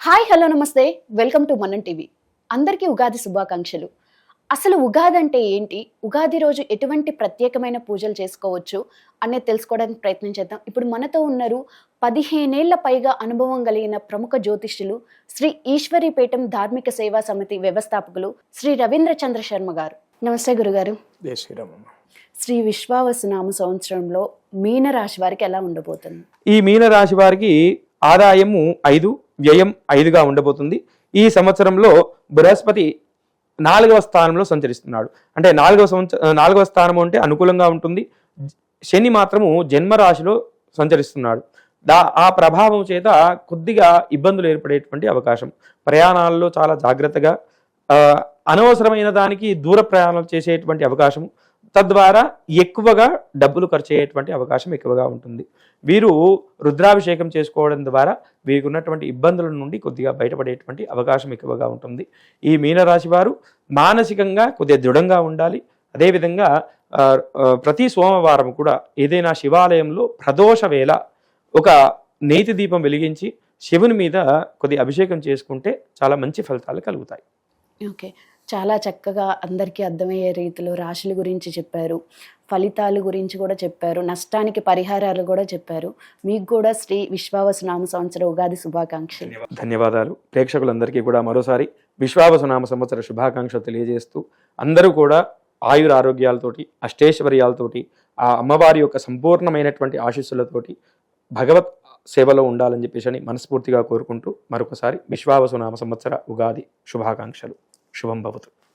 Hi hello namaste. Welcome to Mannan TV. అందరికీ ఉగాది శుభాకాంక్షలు. అసలు ఉగాది అంటే ఏంటి? ఉగాది రోజు ఎటువంటి ప్రత్యేకమైన పూజలు చేసుకోవచ్చు అనేది తెలుసుకోవడానికి ప్రయత్నం చేద్దాం ఇప్పుడు మనతో ఉన్నారు పదిహేనేళ్ళ పైగా అనుభవం కలిగిన ప్రముఖ జ్యోతిష్యులు శ్రీ ఈశ్వరీపేటం ధార్మిక సేవా సమితి వ్యవస్థాపకులు శ్రీ రవీంద్ర చంద్ర శర్మ గారు. నమస్తే గురుగారు. శ్రీ విశ్వావసునామ సంవత్సరంలో మీన రాశి వారికి ఎలా ఉండబోతుంది? ఈ మీన రాశి వారికి ఆదాయము ఐదు వ్యయం ఐదుగా ఉండబోతుంది. ఈ సంవత్సరంలో బృహస్పతి నాలుగవ స్థానంలో సంచరిస్తున్నాడు. అంటే నాలుగవ సంవత్సర నాలుగవ స్థానం అంటే అనుకూలంగా ఉంటుంది. శని మాత్రము జన్మరాశిలో సంచరిస్తున్నాడు. దా ఆ ప్రభావం చేత కొద్దిగా ఇబ్బందులు ఏర్పడేటువంటి అవకాశం. ప్రయాణాల్లో చాలా జాగ్రత్తగా అనవసరమైన దానికి దూర ప్రయాణాలు చేసేటువంటి అవకాశము. తద్వారా ఎక్కువగా డబ్బులు ఖర్చు అయ్యేటువంటి అవకాశం ఎక్కువగా ఉంటుంది. వీరు రుద్రాభిషేకం చేసుకోవడం ద్వారా వీరికి ఉన్నటువంటి ఇబ్బందుల నుండి కొద్దిగా బయటపడేటువంటి అవకాశం ఎక్కువగా ఉంటుంది. ఈ మీనరాశి వారు మానసికంగా కొద్దిగా దృఢంగా ఉండాలి. అదేవిధంగా ప్రతి సోమవారం కూడా ఏదైనా శివాలయంలో ప్రదోష వేళ ఒక నేతి దీపం వెలిగించి శివుని మీద కొద్ది అభిషేకం చేసుకుంటే చాలా మంచి ఫలితాలు కలుగుతాయి. ఓకే. చాలా చక్కగా అందరికీ అర్థమయ్యే రీతిలో రాశుల గురించి చెప్పారు. ఫలితాల గురించి కూడా చెప్పారు. నష్టానికి పరిహారాలు కూడా చెప్పారు. మీకు కూడా శ్రీ విశ్వావసునామ సంవత్సర ఉగాది శుభాకాంక్షలు. ధన్యవాదాలు. ప్రేక్షకులందరికీ కూడా మరోసారి విశ్వావసనామ సంవత్సర శుభాకాంక్షలు తెలియజేస్తూ అందరూ కూడా ఆయుర ఆరోగ్యాలతోటి అష్టేశ్వర్యాలతోటి ఆ అమ్మవారి యొక్క సంపూర్ణమైనటువంటి ఆశీస్సులతోటి భగవత్ సేవలో ఉండాలని చెప్పేసి అని మనస్ఫూర్తిగా కోరుకుంటూ మరొకసారి విశ్వావసునామ సంవత్సర ఉగాది శుభాకాంక్షలు. శుభం భవతు.